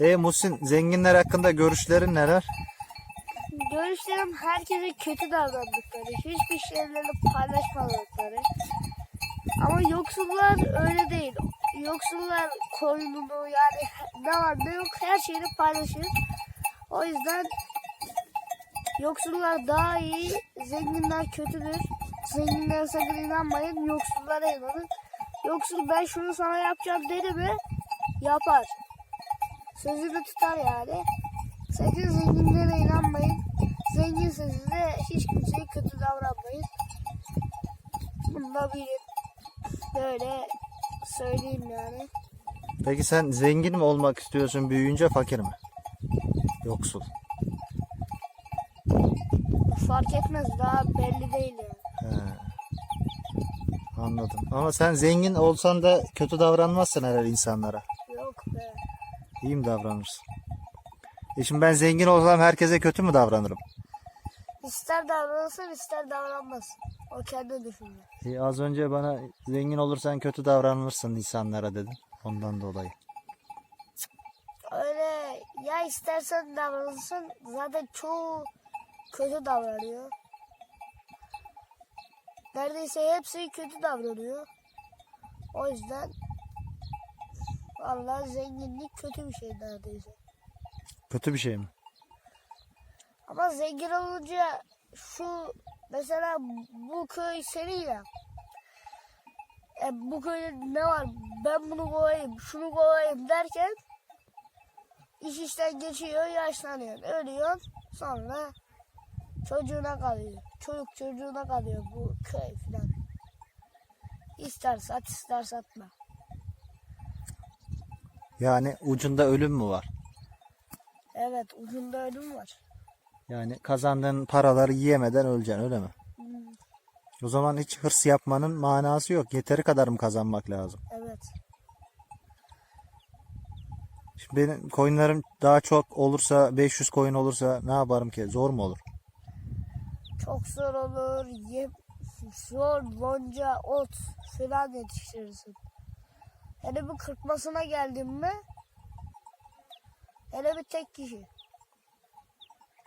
E Muhsin zenginler hakkında görüşlerin neler? Görüşlerim herkese kötü davrandıkları, hiçbir şeylerini paylaşmadıkları. Ama yoksullar öyle değil. Yoksullar koynunu yani ne var ne yok her şeyini paylaşır. O yüzden yoksullar daha iyi, zenginler kötüdür. Zenginlere sakın inanmayın, yoksullara inanın. Yoksul ben şunu sana yapacağım dedi mi yapar. Sözünü tutar yani. Sakın zenginlere inanmayın. Zenginse size hiç kimseye kötü davranmayın. Bunu da bilin. Böyle söyleyeyim yani. Peki sen zengin mi olmak istiyorsun büyüyünce fakir mi? Yoksul. Fark etmez daha belli değil yani. He. Anladım. Ama sen zengin olsan da kötü davranmazsın herhalde insanlara. Yok be. İyi mi davranırsın? E şimdi ben zengin olsam herkese kötü mü davranırım? İster davranırsın ister davranmasın. O kendi düşünüyor. E az önce bana zengin olursan kötü davranırsın insanlara dedin. Ondan dolayı. Öyle ya istersen davranırsın zaten çoğu kötü davranıyor. Neredeyse hepsi kötü davranıyor. O yüzden vallahi zenginlik kötü bir şey neredeyse. Kötü bir şey mi? Ama zengin olunca şu mesela bu köy senin ya. E, bu köyde ne var? Ben bunu koyayım, şunu koyayım derken iş işten geçiyor, yaşlanıyor, ölüyor. Sonra çocuğuna kalıyor. Çocuk çocuğuna kalıyor bu köy filan. İster sat, ister satma. Yani ucunda ölüm mü var? Evet, ucunda ölüm var. Yani kazandığın paraları yiyemeden öleceksin öyle mi? Hmm, O zaman hiç hırs yapmanın manası yok. Yeteri kadar mı kazanmak lazım? Evet. Şimdi benim coinlerim daha çok olursa 500 coin olursa ne yaparım ki? Zor mu olur? Çok zor olur. Yem, zor, lonca, ot filan yetiştirirsin. Hele bir kırpmasına geldin mi hele bir tek kişi.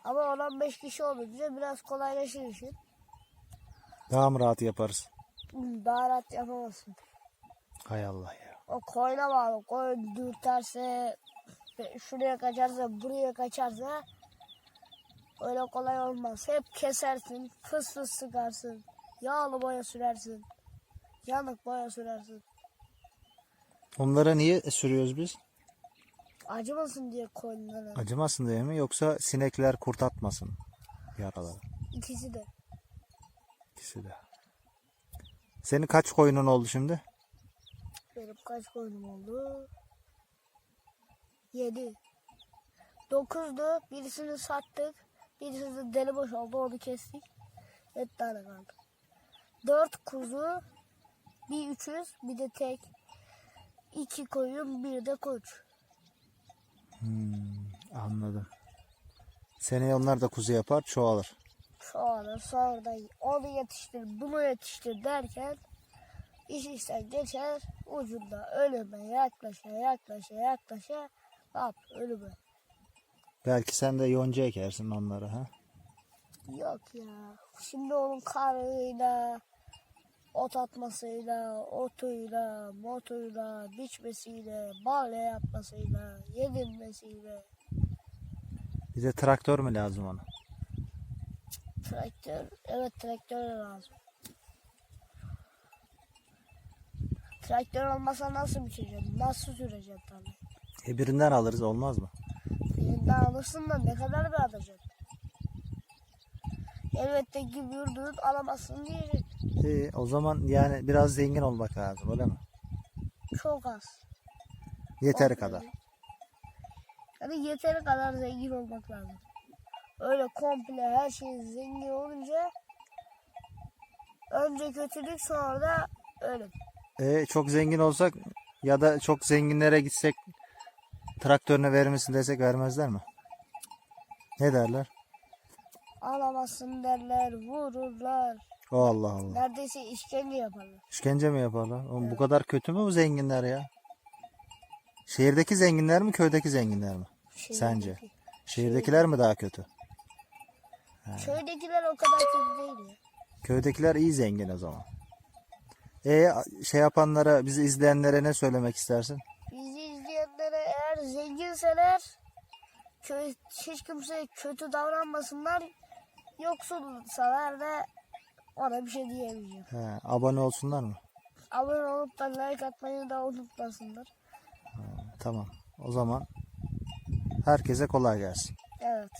Ama 10-15 kişi olunca biraz kolaylaşır işin. Daha mı rahat yaparız? Hmm, Daha rahat yapamazsın. Hay Allah ya. O koyuna bağlı. Koyun dürterse, şuraya kaçarsa, buraya kaçarsa öyle kolay olmaz. Hep kesersin, fıs fıs sıkarsın, yağlı boya sürersin, yanık boya sürersin. Onlara niye sürüyoruz biz? Acımasın diye koyunlara. Acımasın diye mi yoksa sinekler kurt atmasın yaraları? İkisi de. İkisi de. Senin kaç koyunun oldu şimdi? Benim kaç koyunum oldu? Yedi. Dokuzdu. Birisini sattık. Birisi de deli boş oldu. Onu kestik. Yedi tane kaldı. Dört kuzu. Bir üçüz. Bir de tek. İki koyun. Bir de koç. Hmm, anladım. Seneye onlar da kuzu yapar çoğalır. Sonra sonra da onu yetiştir, bunu yetiştir derken iş işten geçer. Ucunda ölüme yaklaşa yaklaşa yaklaşa hop ölüme. Belki sen de yonca ekersin onları ha? Yok ya. Şimdi onun karıyla, ot atmasıyla, otuyla, motuyla, biçmesiyle, balya yapmasıyla, yedirmesiyle, Bir de traktör mü lazım ona? traktör, evet traktör lazım. Traktör olmasa nasıl biçeceğim, nasıl süreceğim tabii. E birinden alırız olmaz mı? Da ne kadar bir alacaksın? Elbette ki yurdun alamazsın diyecek. E, o zaman yani biraz zengin olmak lazım öyle mi? Çok az. Yeteri Az kadar. yani. Yani yeteri kadar zengin olmak lazım. Öyle komple her şey zengin olunca önce kötülük sonra da ölüm. E, çok zengin olsak ya da çok zenginlere gitsek traktörünü verir misin desek vermezler mi? Ne derler? Alamazsın derler, vururlar. O Allah Allah. Neredeyse işkence yaparlar. İşkence mi yaparlar? Oğlum bu kadar kötü mü bu zenginler ya? Şehirdeki zenginler mi köydeki zenginler mi? Sence? Şehirdeki. Şehirdekiler mi daha kötü? Köydekiler o kadar kötü değil ya. Köydekiler iyi zengin o zaman. E şey yapanlara, bizi izleyenlere ne söylemek istersin? İzleyenlere eğer zenginseler hiç kimseye kötü davranmasınlar. Yoksulsalar da ona bir şey diyemeyeceğim. He, abone olsunlar mı? Abone olup da like atmayı da unutmasınlar. Tamam. O zaman herkese kolay gelsin. Evet.